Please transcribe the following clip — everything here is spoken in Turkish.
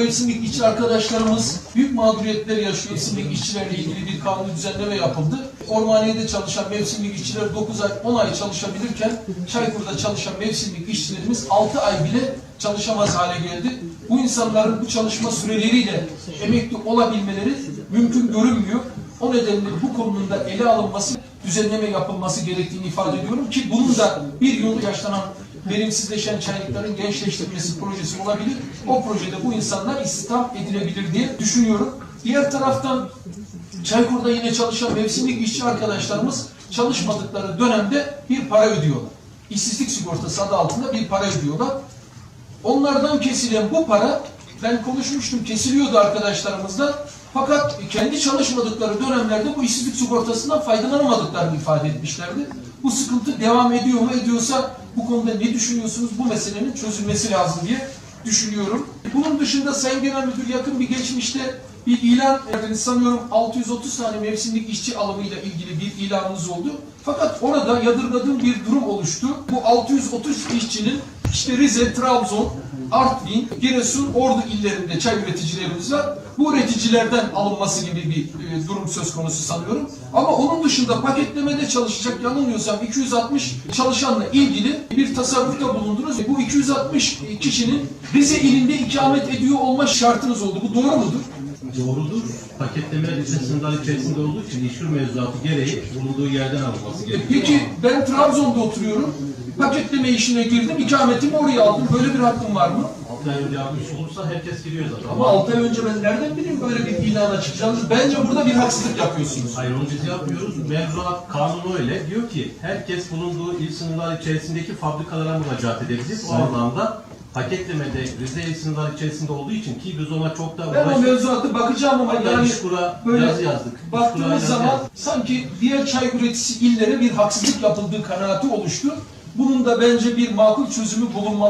Mevsimlik işçi arkadaşlarımız büyük mağduriyetler yaşıyor. Mevsimlik işçilerle ilgili bir kanun düzenleme yapıldı. Ormaniye'de çalışan mevsimlik işçiler 9 ay, 10 ay çalışabilirken Çaykur'da çalışan mevsimlik işçilerimiz 6 ay bile çalışamaz hale geldi. Bu insanların bu çalışma süreleriyle emekli olabilmeleri mümkün görünmüyor. O nedenle bu konunun da ele alınması, düzenleme yapılması gerektiğini ifade ediyorum ki bunun da bir yıl yaşlanan verimsizleşen çaylıkların gençleştirilmesi projesi olabilir. O projede bu insanlar istihdam edilebilir diye düşünüyorum. Diğer taraftan Çaykur'da yine çalışan mevsimlik işçi arkadaşlarımız çalışmadıkları dönemde bir para ödüyorlar. İşsizlik sigortası adı altında bir para ödüyorlar. Onlardan kesilen bu para ben konuşmuştum kesiliyordu arkadaşlarımızla. Fakat kendi çalışmadıkları dönemlerde bu işsizlik sigortasından faydalanamadıklarını ifade etmişlerdi. Bu sıkıntı devam ediyor mu? Ediyorsa bu konuda ne düşünüyorsunuz? Bu meselenin çözülmesi lazım diye düşünüyorum. Bunun dışında Sayın Genel Müdür yakın bir geçmişte bir ilan yani sanıyorum 630 tane mevsimlik işçi alımıyla ilgili bir ilanınız oldu. Fakat orada yadırgadığım bir durum oluştu. Bu 630 işçinin işte Rize, Trabzon, Artvin, Giresun, Ordu illerinde çay üreticilerimiz var. Bu üreticilerden alınması gibi bir e, durum söz konusu sanıyorum. Ama onun dışında paketlemede çalışacak yanılmıyorsam 260 çalışanla ilgili bir tasarrufta bulundunuz. Bu 260 kişinin Rize ilinde ikamet ediyor olma şartınız oldu. Bu doğru mudur? Doğrudur. Paketleme lise sınırları içerisinde olduğu için işkur mevzuatı gereği bulunduğu yerden alınması gerekiyor. Peki ben Trabzon'da oturuyorum. Paketleme işine girdim. ikametimi oraya aldım. Böyle bir hakkım var mı? 6 ay önce yapmış olursa herkes giriyor zaten. Ama 6 ay önce ben nereden bileyim böyle bir ilana çıkacağınızı? Bence burada bir haksızlık yapıyorsunuz. Hayır onu biz yapmıyoruz. Mevzuat kanunu öyle. Diyor ki herkes bulunduğu il sınırları içerisindeki fabrikalara müracaat edebilir. O anlamda paketlemede Rize il sınırları içerisinde olduğu için ki biz ona çok da Ben o mevzuatı bakacağım ama Hatta yani İşkur'a böyle yazı yazdık. Baktığımız yazı zaman yazdık. sanki diğer çay üreticisi illere bir haksızlık yapıldığı kanaati oluştu. Bunun da bence bir makul çözümü bulunmalı.